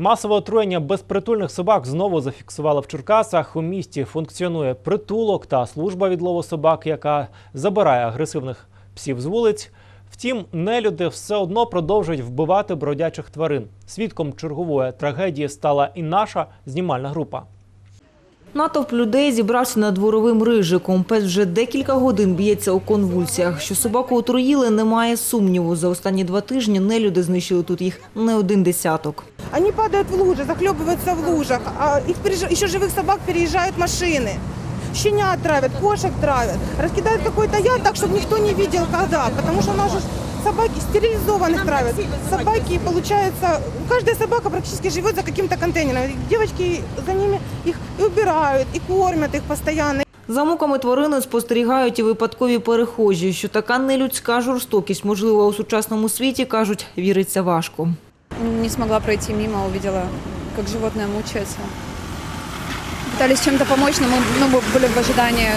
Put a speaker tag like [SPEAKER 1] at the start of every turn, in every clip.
[SPEAKER 1] Масове отруєння безпритульних собак знову зафіксували в Черкасах. У місті функціонує притулок та служба відлову собак, яка забирає агресивних псів з вулиць. Втім, нелюди все одно продовжують вбивати бродячих тварин. Свідком чергової трагедії стала і наша знімальна група.
[SPEAKER 2] Натовп людей зібрався над дворовим рижиком. Пес вже декілька годин б'ється у конвульсіях. Що собаку отруїли, немає сумніву. За останні два тижні нелюди знищили тут їх не один десяток.
[SPEAKER 3] Они падают в лужи, захлебываются в лужах, а их переезж- еще живых собак переезжают машины. Щенят травят, кошек травят, раскидают какой-то яд так, чтобы никто не видел когда, потому что у нас же собаки стерилизованных травят. Собаки, получается, каждая собака практически живет за каким-то контейнером. И Девочки за ними их и убирают, и кормят их постоянно.
[SPEAKER 2] За муками тварини спостерігають і випадкові перехожі. Що така нелюдська жорстокість можлива у сучасному світі, кажуть, віриться важко.
[SPEAKER 4] Не смогла пройти мимо, увидела, как животное мучается. Пытались чем-то помочь, но мы ну, были в ожидании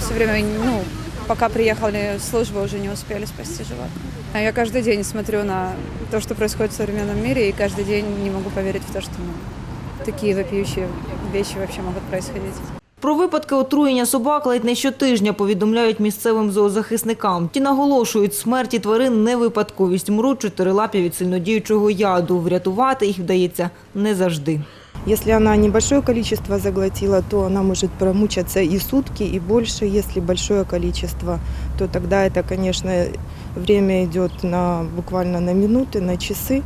[SPEAKER 4] все время, ну, пока приехали службы, уже не успели спасти животное. А я каждый день смотрю на то, что происходит в современном мире, и каждый день не могу поверить в то, что ну, такие вопиющие вещи вообще могут происходить.
[SPEAKER 2] Про випадки отруєння собак ледь не щотижня повідомляють місцевим зоозахисникам. Ті наголошують, смерті тварин не випадковість. Мруть чотирилапі від сильнодіючого яду. Врятувати їх вдається не завжди.
[SPEAKER 5] Если она небольшое количество заглотила, то она может промучаться и сутки, и больше. Если большое количество, то тогда это, конечно, время идет на, буквально на минуты, на часы.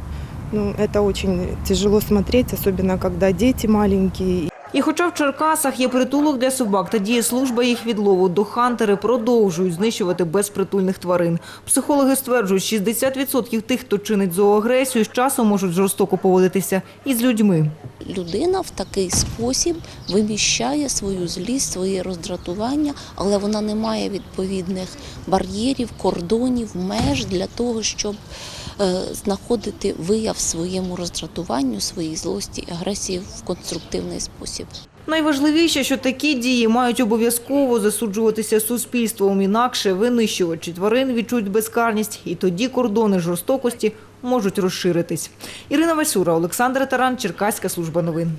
[SPEAKER 5] Ну, это очень тяжело смотреть, особенно когда дети маленькие.
[SPEAKER 2] І хоча в Черкасах є притулок для собак та діє служба їх відлову, дохантери продовжують знищувати безпритульних тварин. Психологи стверджують, 60% тих, хто чинить зооагресію, з часом можуть жорстоко поводитися і з людьми.
[SPEAKER 6] Людина в такий спосіб виміщає свою злість, своє роздратування, але вона не має відповідних бар'єрів, кордонів, меж для того, щоб е, знаходити вияв своєму роздратуванню, своїй злості агресії в конструктивний спосіб.
[SPEAKER 2] Найважливіше, що такі дії мають обов'язково засуджуватися суспільством, інакше винищувачі тварин відчують безкарність, і тоді кордони жорстокості можуть розширитись. Ірина Васюра, Олександр Таран, Черкаська служба новин.